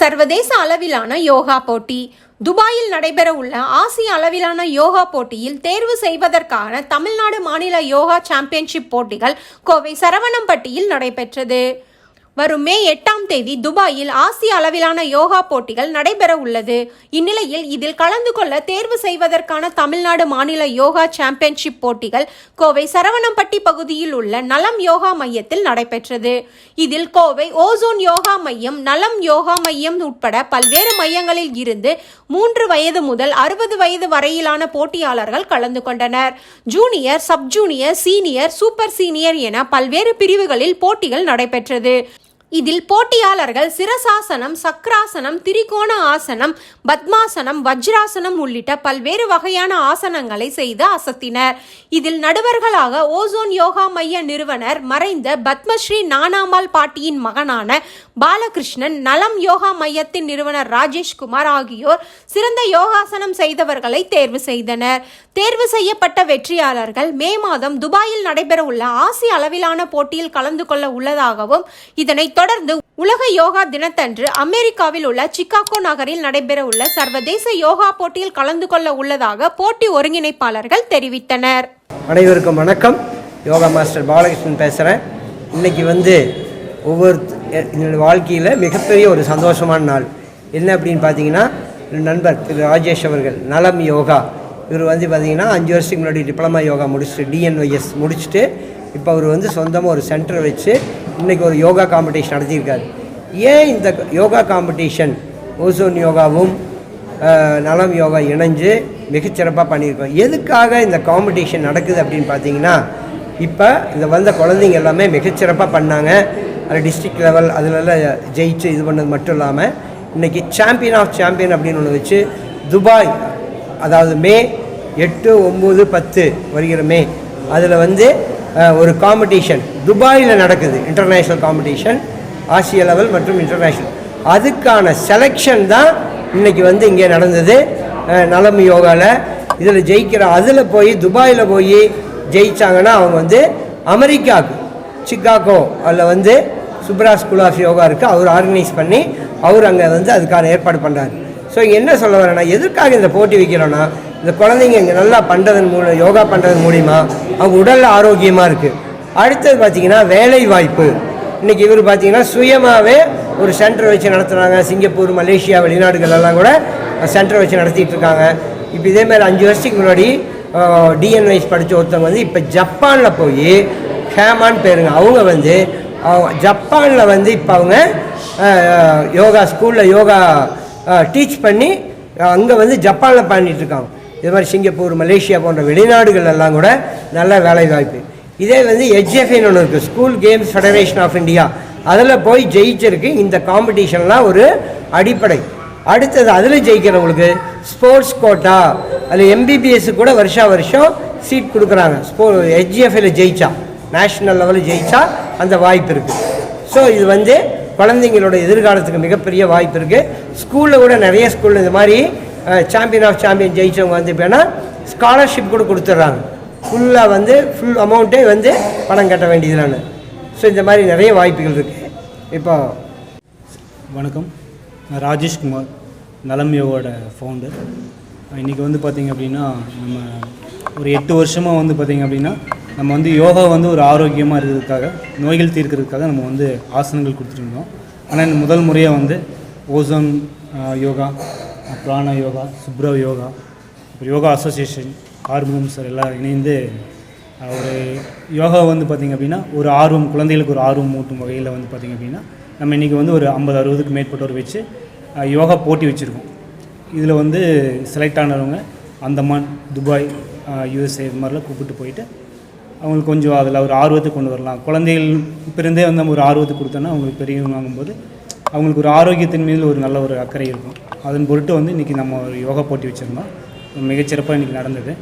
சர்வதேச அளவிலான யோகா போட்டி. துபாயில் நடைபெறவுள்ள ஆசிய அளவிலான யோகா போட்டியில் தேர்வு செய்வதற்கான தமிழ்நாடு மாநில யோகா சாம்பியன்ஷிப் போட்டிகள் கோவை சரவணம்பட்டியில் நடைபெற்றது. வரும் மே எட்டாம் தேதி துபாயில் ஆசிய அளவிலான யோகா போட்டிகள் நடைபெற உள்ளது. இந்நிலையில் இதில் கலந்து கொள்ள தேர்வு செய்வதற்கான தமிழ்நாடு மாநில யோகா சாம்பியன்ஷிப் போட்டிகள் கோவை சரவணம்பட்டி பகுதியில் உள்ள நலம் யோகா மையத்தில் நடைபெற்றது. இதில் கோவை ஓசோன் யோகா மையம் நலம் யோகா மையம் உட்பட பல்வேறு மையங்களில் இருந்து மூன்று வயது முதல் அறுபது வயது வரையிலான போட்டியாளர்கள் கலந்து கொண்டனர். Junior sub junior senior super senior என பல்வேறு பிரிவுகளில் போட்டிகள் நடைபெற்றது. இதில் போட்டியாளர்கள் சிரசாசனம் சக்ராசனம் திரிகோண ஆசனம் பத்மாசனம் வஜ்ராசனம் உள்ளிட்ட பல்வேறு வகையான ஆசனங்களை செய்து அசத்தினர். இதில் நடுவர்களாக ஓசோன் யோகா மைய நிறுவனர் மறைந்த பத்மஸ்ரீ நானாமால் பாட்டியின் மகனான பாலகிருஷ்ணன் நலம் யோகா மையத்தின் நிறுவனர் ராஜேஷ்குமார் ஆகியோர் சிறந்த யோகாசனம் செய்தவர்களை தேர்வு செய்தனர். தேர்வு செய்யப்பட்ட வெற்றியாளர்கள் மே மாதம் துபாயில் நடைபெறவுள்ள ஆசிய அளவிலான போட்டியில் கலந்து கொள்ள உள்ளதாகவும் இதனை தொடர்ந்து உலக யோகா தினத்தன்று அமெரிக்காவில் உள்ள சிக்காகோ நகரில் நடைபெறவுள்ள சர்வதேச யோகா போட்டியில் கலந்து கொள்ள உள்ளதாக போட்டி ஒருங்கிணைப்பாளர்கள் தெரிவித்தனர். அனைவருக்கும் வணக்கம். யோகா மாஸ்டர் பாலகிருஷ்ணன் பேசுகிறேன் இன்னைக்கு வந்து ஒவ்வொரு என்னோடய வாழ்க்கையில் மிகப்பெரிய ஒரு சந்தோஷமான நாள். என்ன அப்படின்னு பார்த்தீங்கன்னா நண்பர் திரு ராஜேஷ் அவர்கள் நலம் யோகா. இவர் வந்து பார்த்தீங்கன்னா அஞ்சு வருஷத்துக்கு முன்னாடி டிப்ளமா யோகா முடிச்சுட்டு டிஎன்ஒய்எஸ் முடிச்சுட்டு இப்போ அவர் வந்து சொந்தமாக ஒரு சென்டர் வச்சு இன்றைக்கி ஒரு யோகா காம்படிஷன் நடத்தியிருக்காரு. ஏன் இந்த யோகா காம்படிஷன் ஓசோன் யோகாவும் நலம் யோகா இணைஞ்சு மிகச்சிறப்பாக பண்ணியிருக்கோம். எதுக்காக இந்த காம்படிஷன் நடக்குது அப்படின்னு பார்த்தீங்கன்னா இப்போ இந்த வந்த குழந்தைங்க எல்லாமே மிகச்சிறப்பாக பண்ணாங்க. அது டிஸ்ட்ரிக்ட் லெவல் அதிலெல்லாம் ஜெயிச்சு இது பண்ணது மட்டும் இல்லாமல் இன்றைக்கி சாம்பியன் ஆஃப் சாம்பியன் அப்படின்னு ஒன்று வச்சு துபாய் அதாவது மே எட்டு ஒம்பது பத்து வருகிற மே அதில் வந்து ஒரு காம்படிஷன் துபாயில் நடக்குது இன்டர்நேஷ்னல் காம்படிஷன் ஆசிய லெவல் மற்றும் இன்டர்நேஷ்னல் அதுக்கான செலெக்ஷன் தான் இன்னைக்கு வந்து இங்கே நடந்தது. நலம் யோகாவில் இதில் ஜெயிக்கிற அதில் போய் துபாயில் போய் ஜெயித்தாங்கன்னா அவங்க வந்து அமெரிக்காவுக்கு சிக்காகோ அதில் வந்து சுப்ரா ஸ்கூல் ஆஃப் யோகா இருக்குது அவர் ஆர்கனைஸ் பண்ணி அவர் அங்கே வந்து அதுக்கான ஏற்பாடு பண்ணுறாரு ஸோ என்ன சொல்ல வரேன்னா எதுக்காக இந்த போட்டி வைக்கிறோன்னா இந்த குழந்தைங்க இங்கே நல்லா பண்ணுறதன் மூலம் யோகா பண்ணுறது மூலிமா அவங்க உடலில் ஆரோக்கியமாக இருக்குது அடுத்தது பார்த்தீங்கன்னா வேலை வாய்ப்பு இன்றைக்கி இவர் பார்த்திங்கன்னா சுயமாகவே ஒரு சென்டர் வச்சு நடத்துகிறாங்க சிங்கப்பூர் மலேசியா வெளிநாடுகளெல்லாம் கூட சென்டர் வச்சு நடத்திட்டு இருக்காங்க. இப்போ இதேமாதிரி அஞ்சு வருஷத்துக்கு முன்னாடி டிஎன்ஐஸ் படித்த ஒருத்தவங்க வந்து இப்போ ஜப்பானில் போய் ஹேமான்னு பேருங்க அவங்க வந்து அவங்க ஜப்பானில் வந்து இப்போ அவங்க யோகா ஸ்கூலில் யோகா டீச் பண்ணி அங்கே வந்து ஜப்பானில் பண்ணிகிட்ருக்காங்க இது மாதிரி சிங்கப்பூர் மலேசியா போன்ற வெளிநாடுகள் எல்லாம் கூட நல்ல வேலை வாய்ப்பு இதே வந்து ஹெச்எஃப்னு ஒன்று இருக்குது school games federation of India அதில் போய் ஜெயிச்சிருக்கு இந்த காம்படிஷன்லாம் ஒரு அடிப்படை. அடுத்தது அதில் ஜெயிக்கிறவங்களுக்கு ஸ்போர்ட்ஸ் கோட்டா அதில் எம்பிபிஎஸ் கூட வருஷா வருஷம் சீட் கொடுக்குறாங்க. ஸ்போ ஹெச்எஃப்ல ஜெயிச்சா நேஷ்னல் லெவலில் ஜெயிச்சா அந்த வாய்ப்பு இருக்குது ஸோ இது வந்து குழந்தைங்களோட எதிர்காலத்துக்கு மிகப்பெரிய வாய்ப்பு இருக்குது ஸ்கூலில் கூட நிறைய ஸ்கூலில் இந்த மாதிரி சாம்பியன் ஆஃப் சாம்பியன் ஜெயிச்சவங்க வந்து இப்போனா ஸ்காலர்ஷிப் கூட கொடுத்துட்றாங்க. ஃபுல்லாக வந்து ஃபுல் அமௌண்ட்டே வந்து பணம் கட்ட வேண்டியதுலான்னு ஸோ இந்த மாதிரி நிறைய வாய்ப்புகள் இருக்குது இப்போ வணக்கம். நான் ராஜேஷ்குமார் நலம் யோகாவோட ஃபவுண்டர் இன்றைக்கி வந்து பார்த்திங்க அப்படின்னா நம்ம ஒரு எட்டு வருஷமாக வந்து பார்த்திங்க அப்படின்னா நம்ம வந்து யோகா வந்து ஒரு ஆரோக்கியமாக இருக்கிறதுக்காக நோய்கள் தீர்க்கிறதுக்காக நம்ம வந்து ஆசனங்கள் கொடுத்துருந்தோம் ஆனால் இந்த முதல் முறையாக வந்து ஓசோன் யோகா பிராண யோகா சுப்ரவ் யோகா அப்புறம் யோகா அசோசியேஷன் ஆர்வம் சார் எல்லாம் இணைந்து ஒரு யோகா வந்து பார்த்திங்க அப்படின்னா ஒரு ஆர்வம் குழந்தைகளுக்கு ஒரு ஆர்வம் ஊட்டும் வகையில் வந்து பார்த்திங்க அப்படின்னா நம்ம இன்றைக்கி வந்து ஒரு ஐம்பது அறுபதுக்கு மேற்பட்டோர் வச்சு யோகா போட்டி வச்சுருக்கோம். இதில் வந்து செலக்ட் ஆனவங்க அந்தமான் துபாய் யூஎஸ்ஏ இது மாதிரிலாம் கூப்பிட்டு போயிட்டு அவங்களுக்கு கொஞ்சம் அதில் ஒரு ஆர்வத்தை கொண்டு வரலாம். குழந்தைகள் பிறந்தே வந்து நம்ம ஒரு ஆர்வத்தை கொடுத்தோன்னா அவங்களுக்கு பெரியவங்க வாங்கும்போது அவங்களுக்கு ஒரு ஆரோக்கியத்தின் மீது ஒரு நல்ல ஒரு அக்கறை இருக்கும். அதன் பொருட்டு வந்து இன்றைக்கி நம்ம ஒரு யோகா போட்டி வச்சுருந்தோம். மிகச்சிறப்பாக இன்றைக்கி நடந்தது.